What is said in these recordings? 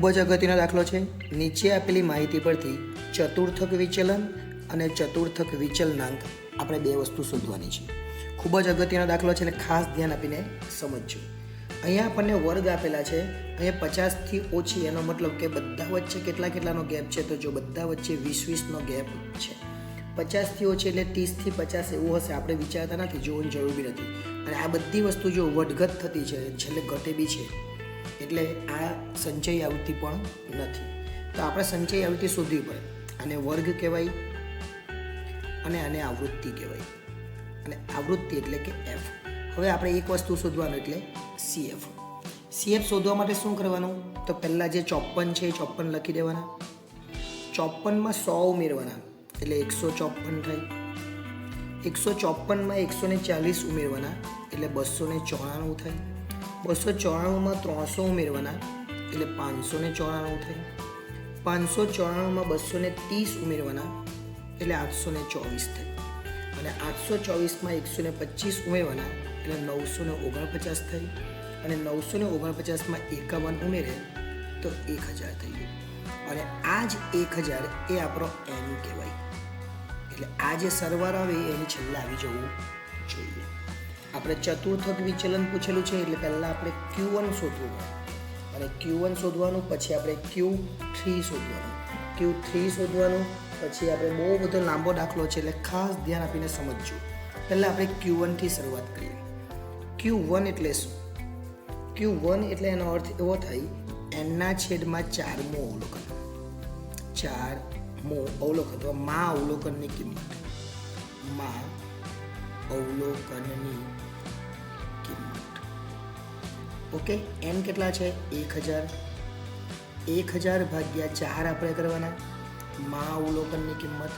ખૂબ જ અગત્યનો દાખલો છે. નીચે આપેલી માહિતી પરથી ચતુર્થક વિચલન અને ચતુર્થક વિચલનાંક આપણે બે વસ્તુ શોધવાની છે. ખૂબ જ અગત્યનો દાખલો છે અને ખાસ ધ્યાન આપીને સમજજો. અહીંયા આપણને વર્ગ આપેલા છે. અહીંયા પચાસથી ઓછી એનો મતલબ કે બધા વચ્ચે કેટલા કેટલાનો ગેપ છે તો જો બધા વચ્ચે વીસ વીસનો ગેપ છે. પચાસથી ઓછી એટલે ત્રીસથી પચાસ એવું હશે, આપણે વિચારતા નથી જોવાની જરૂર બી નથી. અને આ બધી વસ્તુ જો વધઘટ થતી છે, છેલ્લે ઘટે બી છે એટલે આ સંચય આવૃત્તિ પણ નથી. તો આપણે સંચય આવૃત્તિ શોધવી પડે. અને વર્ગ કહેવાય અને આને આવૃત્તિ કહેવાય. અને આવૃત્તિ એટલે કે એફ હવે આપણે એક વસ્તુ શોધવાનું એટલે સીએફ સીએફ શોધવા માટે શું કરવાનું? તો પહેલાં જે ચોપન છે એ ચોપન લખી દેવાના. ચોપનમાં સો ઉમેરવાના. એટલે એકસો ચોપન થાય. એકસો ચોપનમાં એકસો ને ચાલીસ ઉમેરવાના. એટલે બસો ચોરાણું થાય. બસો ચોરાણુંમાં ત્રણસો ઉમેરવાના, એટલે પાંચસો ને ચોરાણું થાય પાંચસો ચોરાણુંમાં બસો ને ત્રીસ ઉમેરવાના, એટલે આઠસો ને ચોવીસ થાય અને આઠસો ચોવીસમાં એકસો ને પચીસ ઉમેરવાના, એટલે નવસો ને ઓગણપચાસ થાય અને નવસો ને ઓગણપચાસમાં એકાવન ઉમેરે, તો એક હજાર થઈ ગયું. અને આ જ એક હજાર એ આપણો એનું કહેવાય. એટલે આ જે સરવાળો આવે, એની છેલ્લે આવી જવું જોઈએ. આપણે ચતુર્થક વિચલન પૂછેલું છે એટલે પહેલાં આપણે ક્યુ વન શોધવું હોય. અને ક્યુ વન શોધવાનું, પછી આપણે ક્યુ થ્રી શોધવાનું. ક્યુ થ્રી શોધવાનું, પછી આપણે બહુ બધો લાંબો દાખલો છે એટલે ખાસ ધ્યાન આપીને સમજજો. પહેલાં આપણે ક્યુ વનથી શરૂઆત કરીએ. ક્યુ વન એટલે શું? ક્યુ વન એટલે એનો અર્થ એવો થાય, એનના છેદમાં ચારમો અવલોકન. ચાર મો અવલોકન અથવા મા અવલોકનની કિંમત. મા અવલોકનની કિંમત. ઓકે એન કેટલા છે? એક હજાર. એક હજાર ભાગ્યા ચાર આપણે કરવાના. મા અવલોકનની કિંમત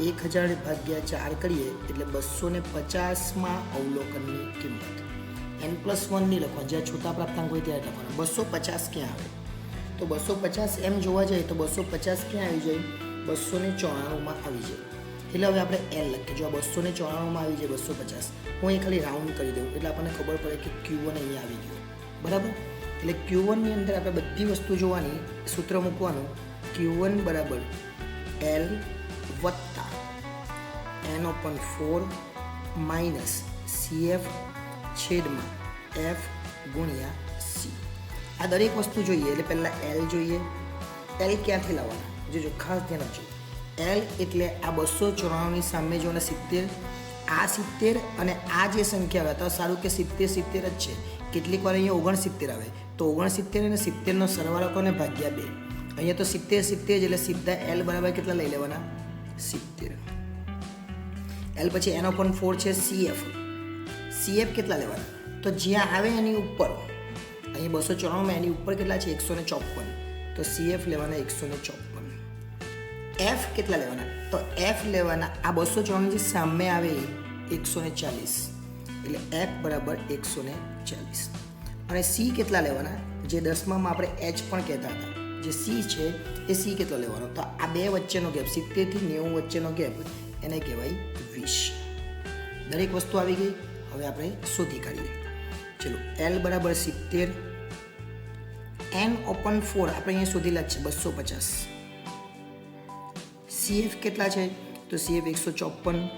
એક હજાર ભાગ્યા ચાર કરીએ એટલે બસો ને પચાસમાં અવલોકનની કિંમત. એન પ્લસ વનની લખવા જ્યાં છૂટા પ્રાપ્તાંક હોય ત્યારે લખવાનું. બસો પચાસ ક્યાં આવે? તો બસો પચાસ એમ જોવા જઈએ તો બસો પચાસ ક્યાં આવી જાય? બસો ને ચોરાણુંમાં આવી જાય. એટલે હવે આપણે એલ લખીએ જો આ બસો ને ચોરાણુંમાં આવી જાય બસો પચાસ, હું એ ખાલી રાઉન્ડ કરી દઉં, એટલે આપણને ખબર પડે કે ક્યુ વન અહીંયા આવી ગયું. બરાબર? એટલે ક્યુ વનની અંદર આપણે બધી વસ્તુ જોવાની, સૂત્ર મૂકવાનું ક્યુ વન બરાબર એલ વત્તા N open four minus CF છેદમાં એફ ગુણ્યા સી આ દરેક વસ્તુ જોઈએ, એટલે પહેલાં એલ જોઈએ. એલ ક્યાંથી લાવવાના? જોજો ખાસ ધ્યાન આપજો. એલ એટલે આ બસો ચોરાણુંની સામે જો ને સિત્તેર, આ સિત્તેર અને આ જે સંખ્યા આવે, તો સારું કે સિત્તેર સિત્તેર જ છે. કેટલીક વાર અહીંયા ઓગણસિત્તેર આવે. તો ઓગણસિત્તેર અને સિત્તેરનો સરવાળો કોને ભાગ્યા બે. અહીંયા તો સિત્તેર સિત્તેર એટલે સીધા એલ બરાબર કેટલા લઈ લેવાના? સિત્તેર. એલ પછી એનો પણ ફોર છે સીએફ સીએફ કેટલા લેવાના? તો જ્યાં આવે એની ઉપર અહીં બસો ચોરાણુંમાં એની ઉપર કેટલા છે? એકસો ને ચોપન. તો સીએફ લેવાના એકસો ને ચોપન. એફ કેટલા લેવાના તો એફ લેવાના આ બસો ચોરાણું જે સામે આવે એકસો ને ચાલીસ એટલે એફ બરાબર એકસો ને ચાલીસ અને સી કેટલા લેવાના જે દસમામાં આપણે એચ પણ કહેતા હતા જે સી છે એ સી કેટલો લેવાનો તો આ બે વચ્ચેનો ગેપ સિત્તેરથી નેવું વચ્ચેનો ગેપ એને કહેવાય વીસ દરેક વસ્તુ આવી ગઈ હવે આપણે શોધી કાઢીએ ચલો એલ બરાબર સિત્તેર એન ઓપન ફોર આપણે અહીંયા શોધેલા છે બસો પચાસ સીએફ કેટલા છે? તો સીએફ એકસો ચોપન.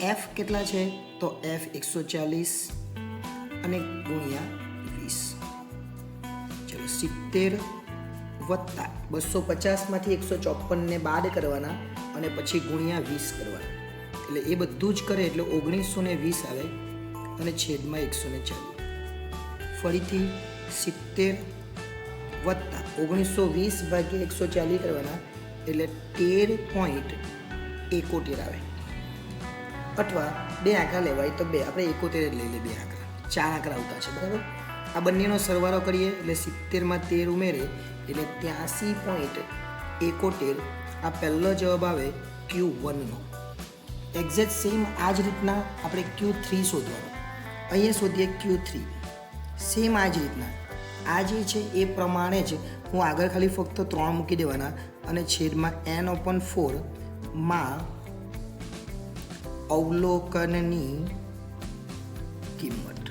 એફ કેટલા છે? તો એફ એકસો ચાલીસ અને ગુણ્યા વીસ. ચલો, સિત્તેર વત્તા બસો પચાસમાંથી એકસો ચોપનને બાદ કરવાના અને પછી ગુણ્યા વીસ કરવાના. એટલે એ બધું જ કરે એટલે ઓગણીસો ને વીસ આવે અને છેદમાં એકસો ને ચાલીસ. ફરીથી સિત્તેર વત્તા ઓગણીસો વીસ ભાગ્યા એકસો ચાલીસ કરવાના એટલે તેર પોઈન્ટ એકોતેર આવે. અથવા બે આંકડા લેવાય તો બે. આપણે એકોતેર જ લઈ લઈએ બે આંકડા. ચાર આંકડા આવતા છે, બરાબર? આ બંનેનો સરવાળો કરીએ એટલે સિત્તેરમાં તેર ઉમેરે એટલે ત્યાંસી પોઈન્ટ એકોતેર આ પહેલો જવાબ આવે ક્યુ વનનો એક્ઝેક્ટ સેમ આ જ રીતના આપણે ક્યુ થ્રી શોધવાનું. અહીંયા શોધીએ ક્યુ થ્રી સેમ આ જ રીતના. આ જે છે એ પ્રમાણે જ હું આગળ ખાલી ફક્ત ત્રણ મૂકી દેવાના અને છેદમાં એન ઓપન ફોરમાં અવલોકનની કિંમત.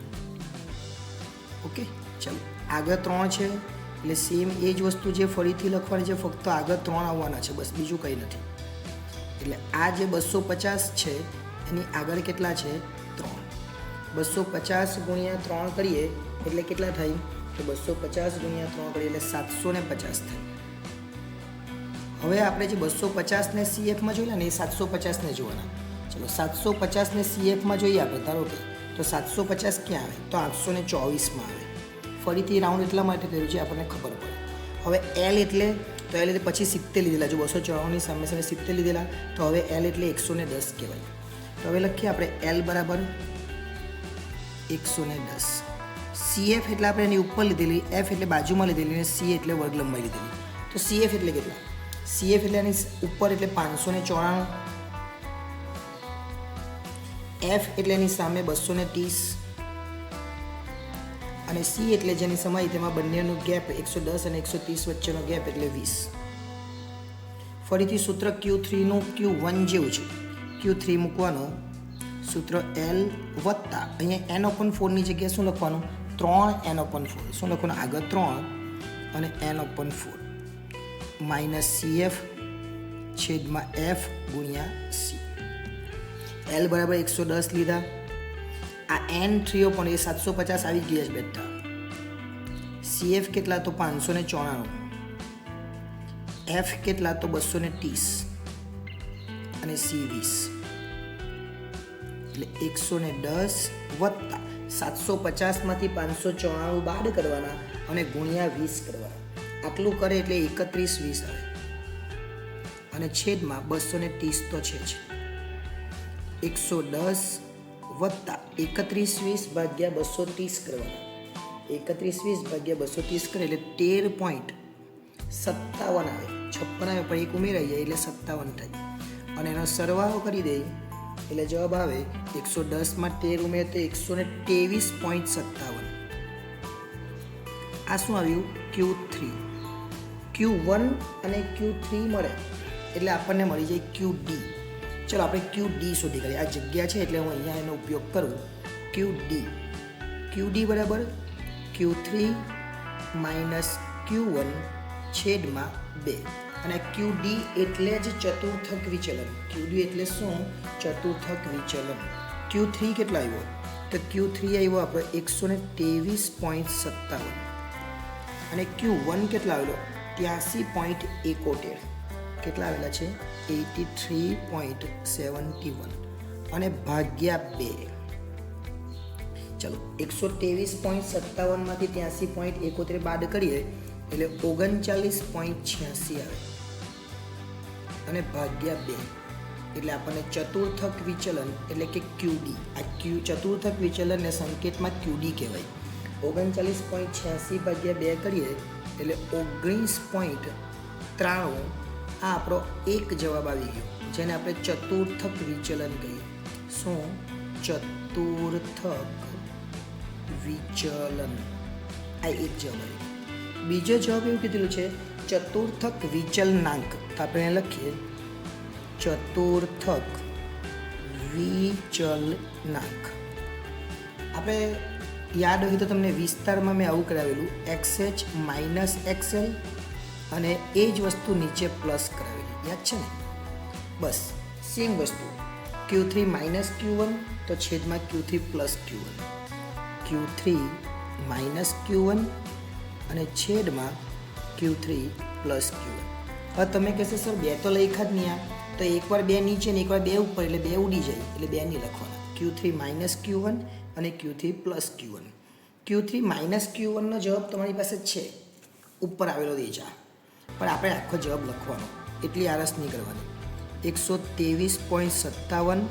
ઓકે ચાલો. આગળ ત્રણ છે, એટલે સેમ એ જ વસ્તુ જે ફરીથી લખવાની છે, ફક્ત આગળ ત્રણ આવવાના છે, બસ બીજું કંઈ નથી. એટલે આ જે બસો પચાસ છે, એની આગળ કેટલા છે? ત્રણ. બસો પચાસ ગુણ્યા ત્રણ કરીએ, એટલે કેટલા થાય? તો બસો પચાસ ગુણ્યા ત્રણ કરીએ એટલે સાતસો ને પચાસ થાય. હવે આપણે જે બસો પચાસને સીએફમાં જોયેલા ને એ સાતસો પચાસને જોવાના. ચલો સાતસો પચાસને સીએફમાં જોઈએ આપણે, ધારો કે, તો સાતસો પચાસ ક્યાં આવે? તો આઠસો ને ચોવીસમાં આવે. ફરીથી રાઉન્ડ એટલા માટે કર્યું છે આપણને ખબર પડે. હવે એલ એટલે, તો એલ એટલે પછી સિત્તેર લીધેલા. જો બસો ચોરાણુંની સામે સામે સિત્તેર લીધેલા, તો હવે એલ એટલે એકસો ને દસ કહેવાય. તો હવે લખીએ આપણે એલ બરાબર એકસો દસ. સીએફ એટલે આપણે એની ઉપર લીધેલી એફ એટલે બાજુમાં લીધેલી અને સી એટલે વર્ગ લંબાઈ લીધેલી. તો સીએફ એટલે કેટલા? સીએફ એટલે એની ઉપર એટલે પાંચસો ને ચોરાણું. એફ એટલે એની સામે બસો ને ત્રીસ. અને સી એટલે જેની સમાઈ તેમાં બંનેનો ગેપ એકસો દસ અને એકસો ત્રીસ વચ્ચેનો ગેપ એટલે વીસ. ફરીથી સૂત્ર ક્યુ થ્રીનું ક્યુ વન જેવું છે. ક્યુ થ્રી મૂકવાનું. સૂત્ર એલ વત્તા, અહીંયા એન ઓપન ફોરની જગ્યાએ શું લખવાનું? ત્રણ એન ઓપન ફોર શું લખવાનું આગળ ત્રણ અને N upon four minus C F છેદમાં એફ ગુણ્યા સી એલ બરાબર એકસો દસ લીધા. આ એન થ્રીઓ પણ એ સાતસો પચાસ આવી ગયા છે બેઠા સીએફ કેટલા તો પાંચસો ને ચોરાણું. એફ કેટલા તો બસો ને ત્રીસ. અને સી વીસ. એટલે એકસો ને દસ વત્તા સાતસો પચાસમાંથી પાંચસો ચોરાણું બાદ કરવાના અને ગુણ્યા વીસ કરવાના. આટલું કરે એટલે એકત્રીસ વીસ આવે. અને છેદમાં બસો ને ત્રીસ તો છે જ. એકસો દસ વત્તા એકત્રીસ વીસ ભાગ્યા બસો ત્રીસ કરવાના. એકત્રીસ વીસ ભાગ્યા બસો ત્રીસ કરે એટલે તેર પોઈન્ટ સત્તાવન આવે. છપ્પન આવે પણ એક ઉમેરાઈ જાય એટલે સત્તાવન થાય. અને એનો સરવાળો કરી દે એટલે જવાબ આવે એકસો દસમાં તેર ઉમેર તો એકસો ને ત્રેવીસ પોઈન્ટ સત્તાવન. આ શું આવ્યું? ક્યુ થ્રી ક્યુ વન અને ક્યુ થ્રી મળે. એટલે આપણને મળી જાય ક્યુ ડી ચલો આપણે ક્યુ ડી શોધી કાઢીએ. આ જગ્યા છે એટલે હું અહીંયા એનો ઉપયોગ કરું. ક્યુ ડી ક્યુ ડી બરાબર? Q three minus Q one છેદમાં બે. અને ક્યુડી એટલે જ ચતુર્થક વિચલન. ક્યુડી એટલે શું? ચતુર્થક વિચલન. ક્યુ થ્રી કેટલા આવ્યો? તો ક્યુ થ્રી આવ્યો આપણે એકસો ને ત્રેવીસ પોઈન્ટ સત્તાવન. અને ક્યુ વન કેટલા આવેલો? ત્યાસી પોઈન્ટ એકોતેર. કેટલા આવેલા છે? Eighty three point seventy one. અને ભાગ્યા બે. ચલો, એકસો ત્રેવીસ પોઈન્ટ સત્તાવનમાંથી ત્યાસી પોઈન્ટ એકોતેર બાદ કરીએ. એટલે ઓગણચાલીસ પોઈન્ટ છ્યાસી આવે. અને ભાગ્યા બે. એટલે આપણને ચતુર્થક વિચલન એટલે કે ક્યુડી આ ક્યુ ચતુર્થક વિચલનને સંકેતમાં ક્યુડી કહેવાય. ઓગણચાલીસ પોઈન્ટ છ્યાસી ભાગ્યા બે કરીએ, એટલે ઓગણીસ પોઈન્ટ ત્રાણું આ આપણો એક જવાબ આવી ગયો, જેને આપણે ચતુર્થક વિચલન કહીએ. શું? ચતુર્થક વિચલન. આ એક જવાબ આવી બીજો જવાબ એવું કીધેલું છે, ચતુર્થક વિચલનાંક. તો આપણે લખીએ, ચતુર્થક વિચલનાંક. આપણે યાદ હોય તો તમને વિસ્તારમાં મેં આવું કરાવેલું એક્સ એચ માઇનસ એક્સએલ અને એ જ વસ્તુ નીચે પ્લસ કરાવેલી. યાદ છે ને? બસ સેમ વસ્તુ. Q three minus Q one તો છેદમાં Q three plus Q one Q three minus Q one અને છેદમાં ક્યુ થ્રી પ્લસ ક્યુ હવે તમે કહેશો, સર, બે તો લખ્યા જ નહીં આ. તો એકવાર બે નીચે ને એકવાર બે ઉપર, એટલે બે ઉડી જાય, એટલે બે નહીં લખવાના. Q three minus Q one અને Q three plus Q one Q three minus Q વનનો જવાબ તમારી પાસે છે. ઉપર આવેલો દેજા પણ આપણે આખો જવાબ લખવાનો. એટલી આરસ નહીં કરવાની. એકસો ત્રેવીસ પોઈન્ટ સત્તાવન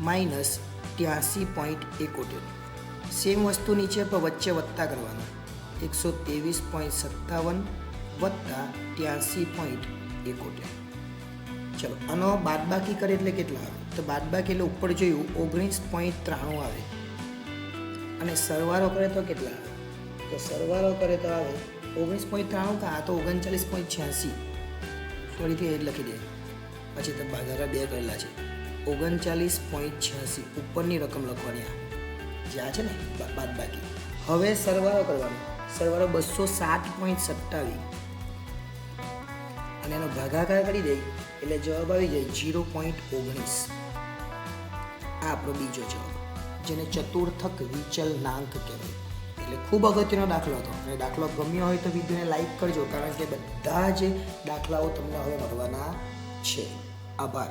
માઇનસ ત્યાસી પોઈન્ટ એકોતેર. સેમ વસ્તુ નીચે પણ વચ્ચે વત્તા કરવાનું. એકસો ત્રેવીસ પોઈન્ટ સત્તાવન વત્તા ત્યાસી પોઈન્ટ એકોતેર. ચલો, આનો બાદબાકી કરે એટલે કેટલા આવે? તો બાદબાકી એટલે ઉપર જોયું, ઓગણીસ પોઈન્ટ ત્રાણું આવે. અને સરવારો કરે તો કેટલા આવે? તો સરવારો કરે તો આવે ઓગણીસ પોઈન્ટ ત્રાણું કા, આ તો ઓગણચાલીસ પોઈન્ટ છ્યાસી. ફરીથી એ લખી દે. પછી તો ભાગાકાર બે કરેલા છે. ઓગણચાલીસ પોઈન્ટ છ્યાસી. ઉપરની રકમ લખવાની આ. જે આ છે ને બાદબાકી હવે સરવારો કરવાનો. સરવાળો બસો સાત પોઈન્ટ સત્તાવીસ. અને એનો ભાગાકાર કરી દઈ, એટલે જવાબ આવી જાય જીરો પોઈન્ટ ઓગણીસ. આ આપણો બીજો જવાબ, જેને ચતુર્થક વિચલનાંક કહેવાય. એટલે ખૂબ અગત્યનો દાખલો હતો. અને દાખલો ગમ્યો હોય તો વિડીયોને લાઈક કરજો, કારણ કે બધા જ દાખલાઓ તમને હવે મળવાના છે. આભાર.